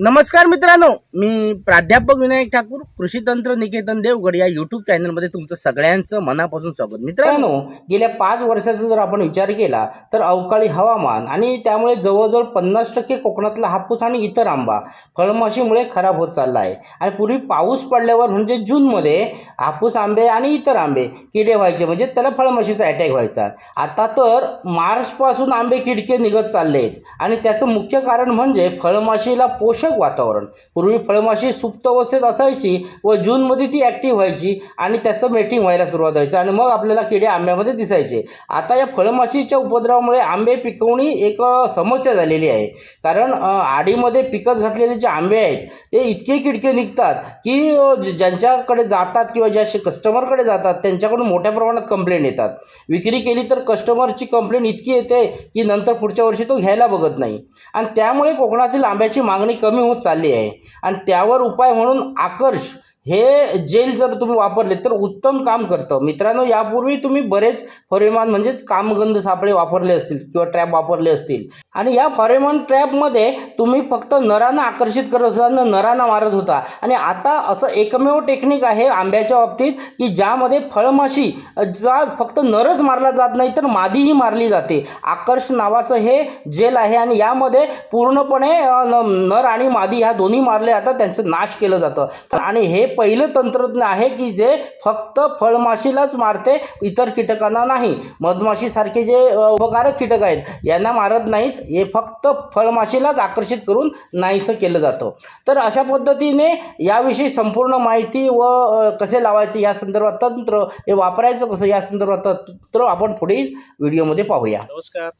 नमस्कार मित्रांनो मी प्राध्यापक विनायक ठाकूर कृषी तंत्र निकेतन देवगड या युट्यूब चॅनलमध्ये तुमचं सगळ्यांचं मनापासून स्वागत. मित्रांनो गेल्या पाच वर्षाचा जर आपण विचार केला तर अवकाळी हवामान आणि त्यामुळे जवळजवळ पन्नास टक्के कोकणातला हापूस आणि इतर आंबा फळमाशीमुळे खराब होत चालला आहे आणि पूर्वी पाऊस पडल्यावर म्हणजे जूनमध्ये हापूस आंबे आणि इतर आंबे किडे व्हायचे म्हणजे त्याला फळमाशीचा अटॅक व्हायचा. आता तर मार्चपासून आंबे किडके निघत चालले आहेत आणि त्याचं मुख्य कारण म्हणजे फळमाशीला पोषक वातावरण. पूर्वी फळमाशी सुप्त अवस्थेत असायची व जूनमध्ये ती ॲक्टिव्ह व्हायची आणि त्याचं मेटिंग व्हायला सुरुवात व्हायची आणि मग आपल्याला किडे आंब्यामध्ये दिसायचे. आता या फळमाशीच्या उपद्रवामुळे आंबे पिकवणी एक समस्या झालेली आहे. कारण आडीमध्ये पिकत घातलेले जे आंबे आहेत ते इतके किडके निघतात की ज्यांच्याकडे जातात किंवा ज्या कस्टमरकडे जातात त्यांच्याकडून मोठ्या प्रमाणात कंप्लेंट येतात. विक्री केली तर कस्टमरची कंप्लेंट इतकी येते की नंतर पुढच्या वर्षी तो घ्यायला बघत नाही. आणि त्यामुळे कोकणातील आंब्याची मागणी कमी कमी होत चालली आहे. आणि त्यावर उपाय म्हणून आकर्ष हे जेल जर तुम्ही वापरले तर उत्तम काम करतं. मित्रांनो यापूर्वी तुम्ही बरेच फॉरेमान म्हणजेच कामगंध सापळे वापरले असतील किंवा ट्रॅप वापरले असतील. आणि या फॉरेमॉन ट्रॅपमध्ये तुम्ही फक्त नरांना आकर्षित करत होता नरांना मारत होता. आणि आता असं एकमेव टेक्निक आहे आंब्याच्या बाबतीत की ज्यामध्ये फळमाशी जा फक्त नरच मारला जात नाही तर मादीही मारली जाते. आकर्ष नावाचं हे जेल आहे आणि यामध्ये पूर्णपणे न- नर आणि मादी ह्या दोन्ही मारले जातात त्यांचं नाश केलं जातं. आणि हे पहिलं तंत्रज्ञ आहे की जे फक्त फळमाशीलाच मारते इतर कीटकांना नाही. मधमाशीसारखे जे उपकारक कीटक आहेत यांना मारत नाहीत. हे फक्त फळमाशीलाच आकर्षित करून नाहीसं केलं जातं. तर अशा पद्धतीने याविषयी संपूर्ण माहिती व कसे लावायचे या संदर्भात तंत्र हे वापरायचं कसं या संदर्भात तंत्र आपण पुढील व्हिडिओमध्ये पाहूया. नमस्कार.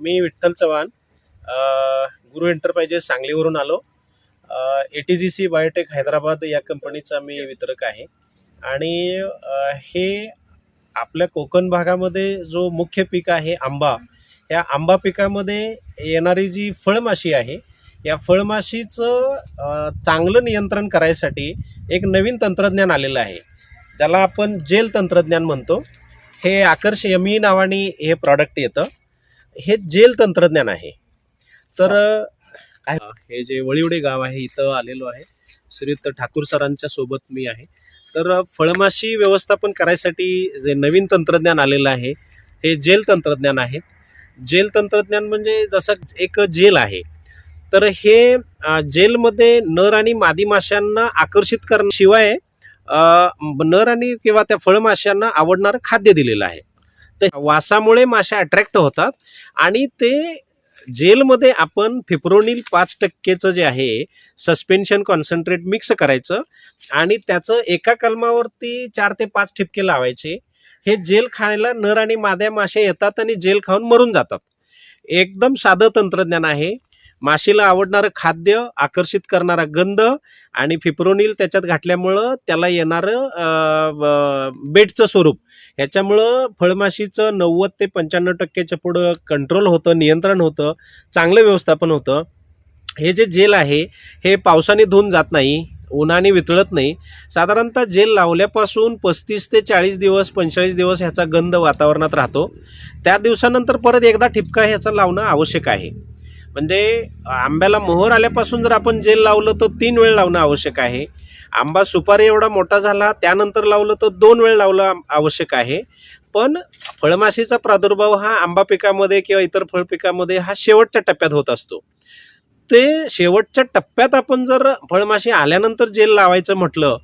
मी विठ्ठल चव्हाण गुरु एंटरप्राइजेस सांगलीवरून आलो. A T G C biotech Hyderabad या कंपनीचा मी वितरक आहे. आणि हे आपल्या कोकण भागामध्ये जो मुख्य पीक आहे आंबा या आंबा पिकामध्ये येणारी जी फळमाशी आहे या फळमाशीचं चांगलं नियंत्रण करायसाठी एक नवीन तंत्रज्ञान आलेलं आहे. ज्याला आपण जेल तंत्रज्ञान म्हणतो. हे आकर्ष यमी नावाने हे प्रॉडक्ट येतं. हे जेल तंत्रज्ञान आहे. तर काय हे जे वळिवडे गाव आहे इथं आलेलो आहे. श्रीयुक्त ठाकूर सरांच्या सोबत मी आहे. तर फळमाशी व्यवस्थापन करायसाठी जे नवीन तंत्रज्ञान आलेलं आहे हे जेल तंत्रज्ञान आहे. जेल तंत्रज्ञान म्हणजे जसं एक जेल आहे. तर हे जेलमध्ये नर आणि मादी माशांना आकर्षित करण्याशिवाय नर आणि किंवा त्या फळमाशांना आवडणारं खाद्य दिलेलं आहे. तर वासामुळे माशा अट्रॅक्ट होतात आणि ते जेलमध्ये आपण फिप्रोनिल पाच टक्केचं जे आहे सस्पेन्शन कॉन्सन्ट्रेट मिक्स करायचं आणि त्याचं एका कलमावरती चार ते पाच ठिपके लावायचे. हे जेल खायला नर आणि माद्या मासे येतात आणि जेल खाऊन मरून जातात. एकदम साधं तंत्रज्ञान आहे. माशीला आवडणारं खाद्य आकर्षित करणारा गंध आणि फिप्रोनिल त्याच्यात घातल्यामुळं त्याला येणारं बेटचं स्वरूप. ह्याच्यामुळं फळमाशीचं नव्वद ते पंच्याण्णव टक्क्याच्या पुढं कंट्रोल होतं नियंत्रण होतं चांगलं व्यवस्थापन होतं. हे जे जेल आहे हे पावसाने धुवून जात नाही उन्हाने वितळत नाही. साधारणतः जेल लावल्यापासून पस्तीस ते चाळीस दिवस पंचेचाळीस दिवस ह्याचा गंध वातावरणात राहतो. त्या दिवसानंतर परत एकदा ठिपका ह्याचा लावणं आवश्यक आहे. म्हणजे आंब्याला मोहर आल्यापासून जर आपण जेल लावलं तर तीन वेळ लावणं आवश्यक आहे. आंबा सुपारी एवढा मोठा झाला त्यानंतर लावलं तर दोन वेळ लावलं आवश्यक आहे. पण फळमाशीचा प्रादुर्भाव हा आंबा पिकामध्ये किंवा इतर फळ पिकामध्ये हा शेवटच्या टप्प्यात होत असतो. ते शेवटच्या टप्प्यात आपण जर फळमाशी आल्यानंतर जेल लावायचं म्हटलं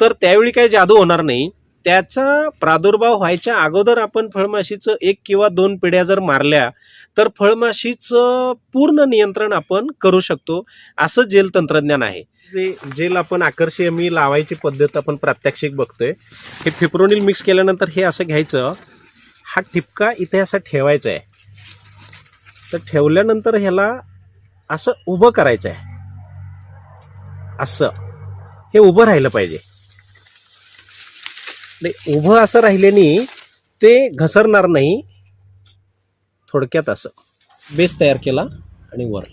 तर त्यावेळी काही जादू होणार नाही. त्याचा प्रादुर्भाव व्हायच्या अगोदर आपण फळमाशीचं एक किंवा दोन पिढ्या जर मारल्या तर फळमाशीचं पूर्ण नियंत्रण आपण करू शकतो असं जेल तंत्रज्ञान आहे. जे जेल आपण आकर्षीय मी लावायची पद्धत आपण प्रात्यक्षिक बघतोय. हे फिप्रोनिल मिक्स केल्यानंतर हे असं घ्यायचं हा ठिपका इथे असा ठेवायचा आहे. तर ठेवल्यानंतर ह्याला असं उभं करायचं आहे. असं. हे उभं राहिलं पाहिजे. नाही उभं असं राहिल्याने ते घसरणार नाही. थोडक्यात असं. बेस तयार केला आणि वर.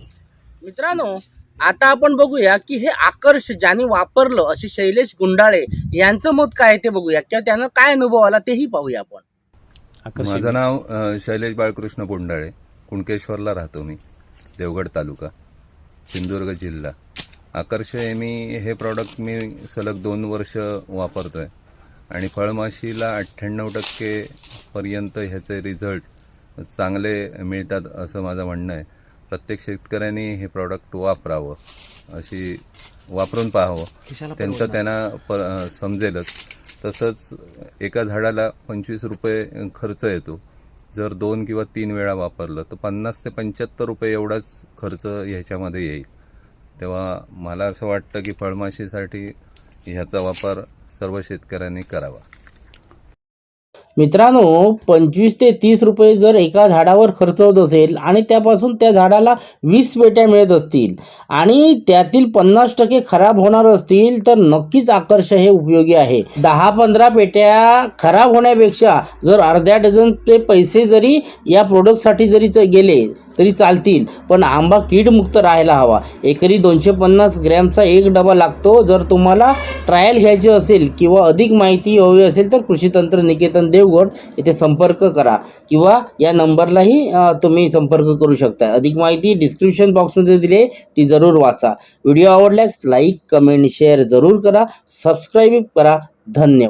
मित्रांनो आता आपण बघूया की हे आकर्ष ज्याने वापरलं असे शैलेश गुंडाळे यांचं मत काय आहे ते बघूया. किंवा त्यांना काय अनुभव आला तेही पाहूया आपण. माझं नाव अ, शैलेश बाळकृष्ण बोंडाळे. कुणकेश्वरला राहतो मी. देवगड तालुका. सिंधुदुर्ग जिल्हा. आकर्ष हे मी हे प्रॉडक्ट मी सलग दोन वर्ष वापरतो आहे आणि फळमाशीला अठ्ठ्याण्णव टक्केपर्यंत ह्याचे रिझल्ट चांगले मिळतात असं माझं म्हणणं आहे. प्रत्येक शेतकऱ्यांनी हे प्रॉडक्ट वापरावं अशी वापरून पाहावं. त्यांचं त्यांना प समजेलच. तसंच एका झाडाला पंचवीस रुपये खर्च येतो. जर दोन किंवा तीन वेळा वापरलं तर पन्नास ते पंच्याहत्तर रुपये एवढाच खर्च ह्याच्यामध्ये येईल. तेव्हा मला असं वाटतं की फळमाशीसाठी ह्याचा वापर सर्व शेतकऱ्यांनी करावा. मित्रांनो पंचवीस ते तीस रुपये जर एका झाडावर खर्च होत असेल आणि त्यापासून त्या झाडाला वीस पेट्या मिळत असतील आणि त्यातील पन्नास टक्के खराब होणार असतील तर नक्कीच आकर्ष हे उपयोगी आहे. दहा पंधरा पेट्या खराब होण्यापेक्षा जर अर्ध्या डझनचे पैसे जरी या प्रोडक्टसाठी जरी गेले तरी चालतील. पण आंबा कीडमुक्त राहायला हवा. एकरी दोनशे पन्नास ग्रॅमचा एक डबा लागतो. जर तुम्हाला ट्रायल घ्यायची असेल किंवा अधिक माहिती हवी असेल तर कृषी तंत्र निकेतन देवगड येथे संपर्क करा किंवा या नंबरलाही तुम्ही संपर्क करू शकता. अधिक माहिती डिस्क्रिप्शन बॉक्समध्ये दिली ती जरूर वाचा. व्हिडिओ आवडल्यास लाईक कमेंट शेअर जरूर करा. सबस्क्राईब करा. धन्यवाद.